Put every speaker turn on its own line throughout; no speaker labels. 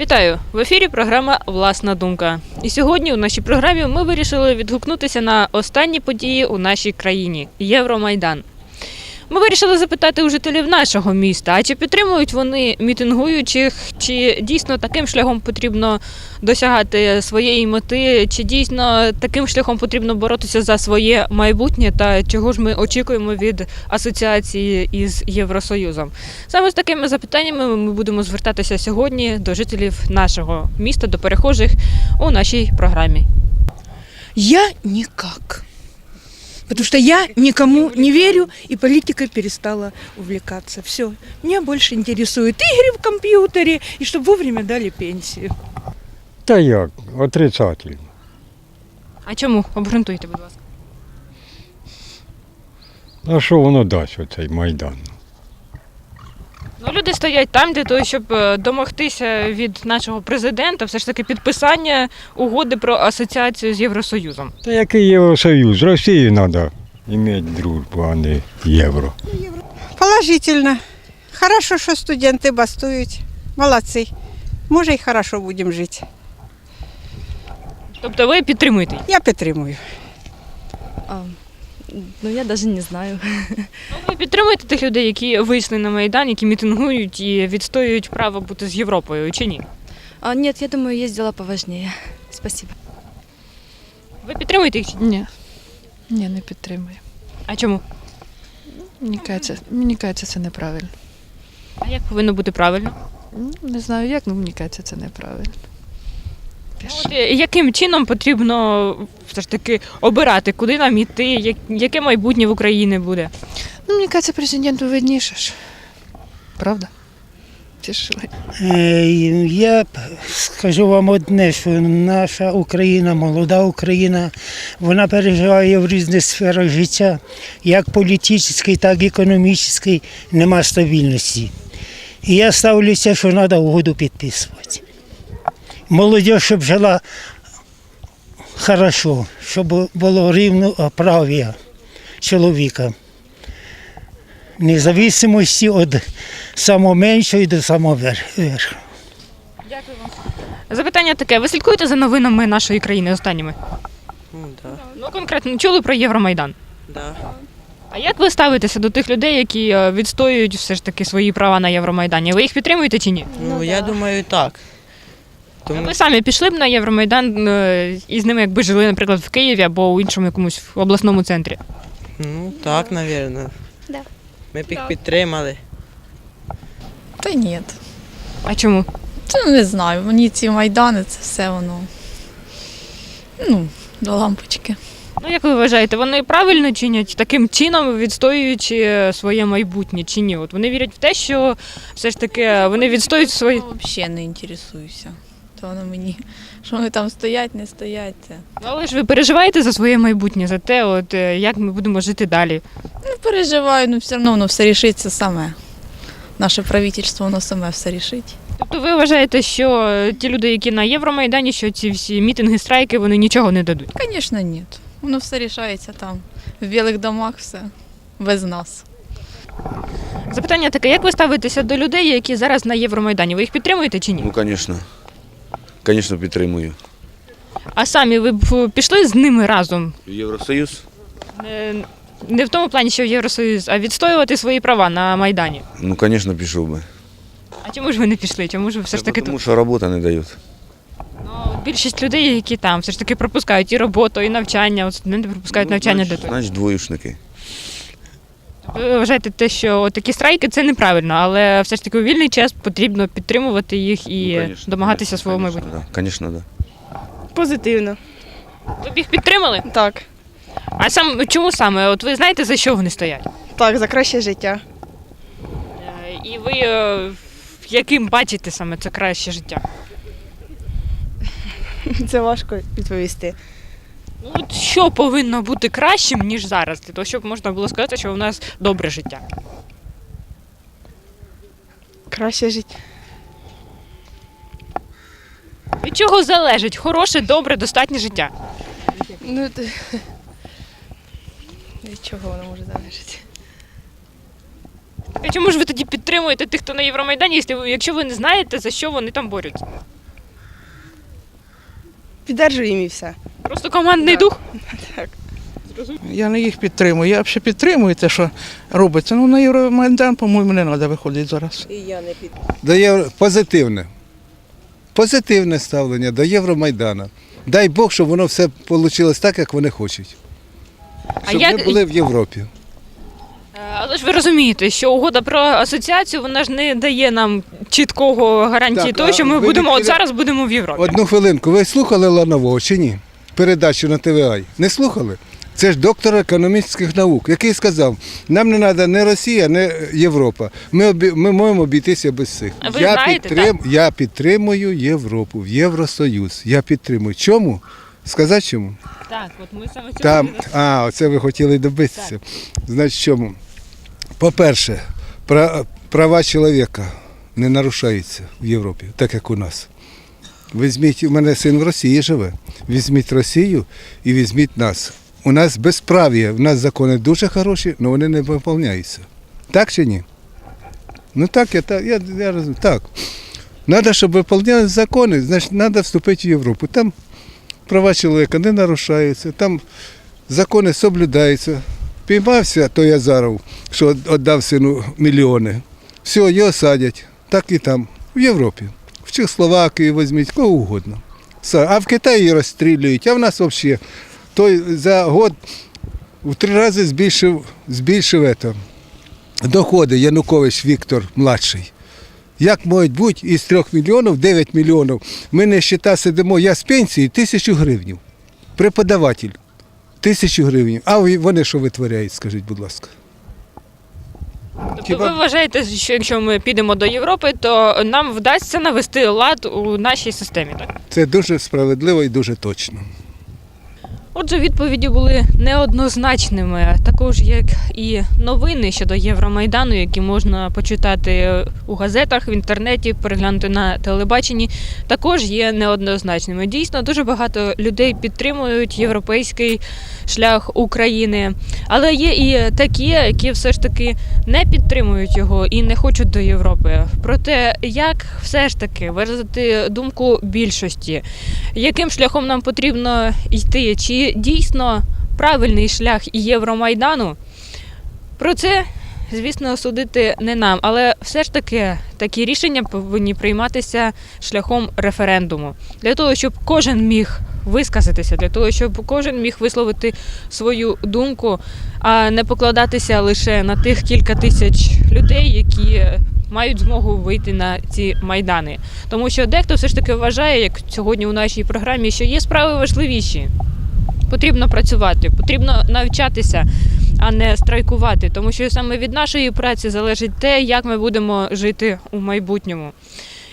Вітаю в ефірі. Програма Власна думка. І сьогодні у нашій програмі ми вирішили відгукнутися на останні події у нашій країні Євромайдан. Ми вирішили запитати у жителів нашого міста, а чи підтримують вони мітингуючих, чи дійсно таким шляхом потрібно досягати своєї мети, чи дійсно таким шляхом потрібно боротися за своє майбутнє, та чого ж ми очікуємо від асоціації із Євросоюзом. Саме з такими запитаннями ми будемо звертатися сьогодні до жителів нашого міста, до перехожих у нашій програмі.
Я никак. Потому что я никому не верю, и политикой перестала увлекаться. Все. Меня больше интересуют игры в компьютере, и чтобы вовремя дали пенсию.
Та як, отрицательно.
А чому обґрунтуйте, будь ласка?
А що воно дасть оцей майдан?
Ну, люди стоять там для того, щоб е, домогтися від нашого президента, все ж таки підписання угоди про асоціацію з Євросоюзом.
Та який Євросоюз? Росії треба мати дружбу, а не євро.
Положительно. Хорошо, що студенти бастують. Молодці. Може, і хорошо будемо жити.
Тобто ви підтримуєте їх?
Я підтримую.
А, ну, я даже не знаю.
Ну, ви підтримуєте тих людей, які вийшли на майдан, які мітингують і відстоюють право бути з Європою, чи ні?
А, нет, я думаю, есть дела поважнее. Спасибо.
Ви підтримуєте їх? чи ні?
Ні. Ні, не підтримую.
А чому?
Мені кажеться, мені кажеться, це неправильно.
А як повинно бути правильно?
Ну, Не знаю як, але мені кажеться, це неправильно.
Ну, От, е, яким чином потрібно все ж таки обирати, куди нам іти, яке майбутнє в Україні буде?
Ну, мені кажеться, президенту видніше ж. Правда?
Е, Я скажу вам одне, що наша Україна, молода Україна, вона переживає в різних сферах життя, як політичної, так і економічної, нема стабільності. І я ставлюся, що треба угоду підписувати. Молодь, щоб жила хорошо, щоб було рівно прав'я чоловіка. Независимості від самого меншого до самого вер- верху.
Запитання таке: ви слідкуєте за новинами нашої країни останніми?
Ну да,
Ну конкретно чули про Євромайдан.
да.
А як ви ставитеся до тих людей, які е, відстоюють все ж таки свої права на Євромайдані? Ви їх підтримуєте чи ні?
Ну, я думаю, так. Тому
Ви самі пішли б на Євромайдан е, і з ними, якби жили, наприклад, в Києві або у іншому якомусь обласному центрі.
ну так, напевно.
Да.
Ми б їх підтримали.
Та ні.
А чому?
Це не знаю. Мені ці майдани, це все воно. Ну, до лампочки.
Ну як ви вважаєте, вони правильно чинять таким чином, відстоюючи своє майбутнє чи ні? От вони вірять в те, що все ж таки вони відстоюють свої.
Взагалі не інтересуюся. То воно мені, що вони там стоять, не стоять. Це.
Ну, Але ж ви переживаєте за своє майбутнє, за те, от е, як ми будемо жити далі.
Не переживаю, ну все одно воно все рішиться саме. Наше правительство, воно саме все рішить.
Тобто ви вважаєте, що е, ті люди, які на Євромайдані, що ці всі мітинги, страйки, вони нічого не дадуть?
Звісно, ні. Воно все рішається там. В білих домах все. Без нас.
Запитання таке: як ви ставитеся до людей, які зараз на Євромайдані? Ви їх підтримуєте чи ні?
Ну, звісно. Звісно, підтримую.
А самі ви б пішли з ними разом?
Євросоюз?
Не, не в тому плані, що в Євросоюз, а відстоювати свої права на Майдані.
Ну, звісно, пішов би.
А чому ж ви не пішли? Чому ж ви все ж таки
Тому
тут?
що робота не дають.
Ну, більшість людей, які там, все ж таки пропускають і роботу, і навчання. От студенти пропускають
Ну,
навчання
значить,
для того.
Значить, двоюшники.
Ви вважаєте те, що такі страйки це неправильно, але все ж таки у вільний час потрібно підтримувати їх і
Ну, конечно,
домагатися
конечно,
свого
конечно,
майбутнього.
Да. Звісно, да.
Позитивно.
Ви б їх підтримали?
Так.
А сам чому саме? От ви знаєте за що вони стоять?
Так, за краще життя.
Е, І ви е, яким бачите саме це краще життя?
Це важко відповісти.
Ну от що повинно бути кращим ніж зараз, для того, щоб можна було сказати, що у нас добре життя.
Краще життя.
Від чого залежить хороше, добре, достатнє життя?
Ну, від чого воно може залежати?
А чому ж ви тоді підтримуєте тих, хто на Євромайдані, якщо ви- якщо ви не знаєте, за що вони там борються?
Піддержуємо і все.
Просто командний дух?
Я не їх підтримую. Я взагалі підтримую те, що робиться. Ну на Євромайдан, по-моєму, не треба виходити зараз.
до євро... позитивне. Позитивне ставлення до Євромайдана. Дай Бог, щоб воно все вийшло так, як вони хочуть.
А
Щоб
як-
ми були в Європі.
Е, Але ж ви розумієте, що угода про асоціацію вона ж не дає нам чіткого гарантії
Так,
того, що ми будемо от зараз будемо в Європі.
Одну хвилинку, ви слухали Ланового чи ні? Передачу на ТВА. Не слухали? Це ж доктор економічних наук, який сказав, нам не треба не Росія, не Європа. Ми, обі... ми можемо обійтися без цих.
Ви
я,
знаєте,
я підтримую Європу, Євросоюз. Я підтримую. Чому? Сказати чому?
Так, от ми саме цього
Там, а, оце ви хотіли добитися. Значить, чому? По-перше, пра- права чоловіка не нарушаються в Європі, так як у нас. Візьміть, у мене син в Росії живе. Візьміть Росію і візьміть нас. У нас безправ'я, у нас закони дуже хороші, але вони не виконуються. Так чи ні? Ну так, я, так, я, я розумію. Так. Треба, щоб виконували закони, значить, треба вступити в Європу. Там права чоловіка не нарушаються, там закони соблюдаються. Піймався той Азаров, що віддав сину мільйони. Все, його садять. Так і там, в Європі. В Чехословакії візьміть, кого угодно. А в Китаї розстрілюють, а в нас взагалі той за год в три рази збільшив, збільшив это, доходи Янукович Віктор младший. Як можуть бути із 3 мільйонів 9 мільйонів? Ми не щита сидимо, я з пенсії тисячу гривень. Преподаватель тисячу гривень. А вони що витворяють, скажіть, будь ласка.
Тобто ви вважаєте, що якщо ми підемо до Європи, то нам вдасться навести лад у нашій системі, так?
Це дуже справедливо і дуже точно.
Отже, відповіді були неоднозначними, також як і новини щодо Євромайдану, які можна почитати у газетах, в інтернеті, переглянути на телебаченні, також є неоднозначними. Дійсно, дуже багато людей підтримують європейський шлях України, але є і такі, які все ж таки не підтримують його і не хочуть до Європи. Проте, як все ж таки виразити думку більшості, яким шляхом нам потрібно йти? Чи дійсно правильний шлях Євромайдану? Про це, звісно, судити не нам, але все ж таки такі рішення повинні прийматися шляхом референдуму для того, щоб кожен міг висказатися, для того, щоб кожен міг висловити свою думку, а не покладатися лише на тих кілька тисяч людей, які мають змогу вийти на ці майдани. Тому що дехто все ж таки вважає, як сьогодні у нашій програмі, що є справи важливіші. Потрібно працювати, потрібно навчатися, а не страйкувати, тому що саме від нашої праці залежить те, як ми будемо жити у майбутньому.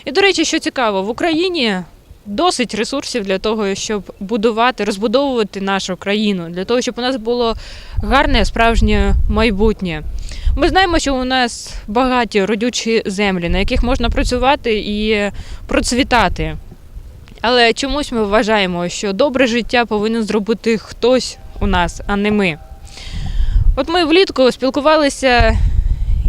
І до речі, що цікаво, в Україні досить ресурсів для того, щоб будувати, розбудовувати нашу країну, для того, щоб у нас було гарне справжнє майбутнє. Ми знаємо, що у нас багаті родючі землі, на яких можна працювати і процвітати. Але чомусь ми вважаємо, що добре життя повинен зробити хтось у нас, а не ми. От ми влітку спілкувалися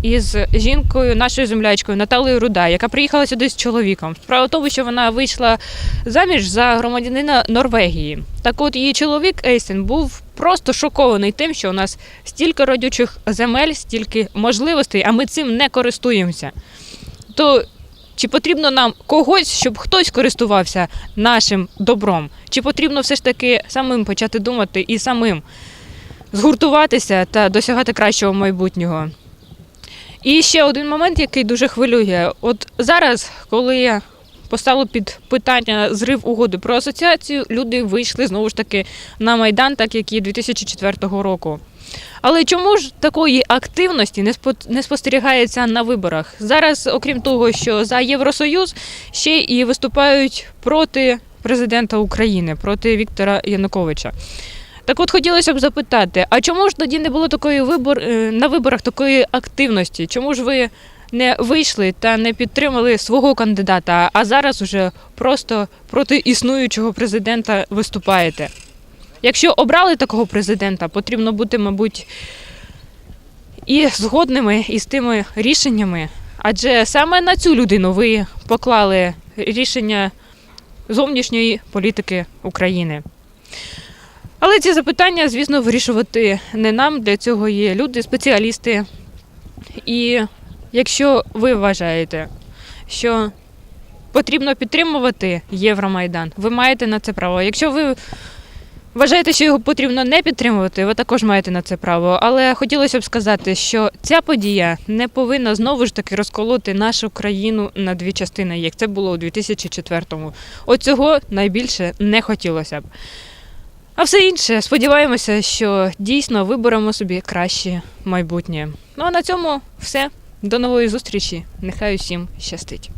із жінкою, нашою землячкою Наталею Руда, яка приїхала сюди з чоловіком. Справа в тому, що вона вийшла заміж за громадянина Норвегії. Так от її чоловік Ейсен був просто шокований тим, що у нас стільки родючих земель, стільки можливостей, а ми цим не користуємося. То чи потрібно нам когось, щоб хтось користувався нашим добром? Чи потрібно все ж таки самим почати думати і самим згуртуватися та досягати кращого майбутнього? І ще один момент, який дуже хвилює. От зараз, коли поставили під питання зрив угоди про асоціацію, люди вийшли знову ж таки на Майдан, так як і 2004 року. Але чому ж такої активності не спо- спостерігається на виборах? Зараз, окрім того, що за Євросоюз ще і виступають проти президента України, проти Віктора Януковича. Так от хотілося б запитати, а чому ж тоді не було такої вибор е, на виборах такої активності? Чому ж ви не вийшли та не підтримали свого кандидата, а зараз уже просто проти існуючого президента виступаєте? Якщо обрали такого президента, потрібно бути, мабуть, і згодними із тими рішеннями. Адже саме на цю людину ви поклали рішення зовнішньої політики України. Але ці запитання, звісно, вирішувати не нам. Для цього є люди, спеціалісти. І якщо ви вважаєте, що потрібно підтримувати Євромайдан, ви маєте на це право. Якщо ви вважаєте, що його потрібно не підтримувати, ви також маєте на це право. Але хотілося б сказати, що ця подія не повинна знову ж таки розколоти нашу країну на дві частини, як це було у 2004-му. От цього найбільше не хотілося б. А все інше, сподіваємося, що дійсно виберемо собі краще майбутнє. Ну а на цьому все. До нової зустрічі. Нехай усім щастить.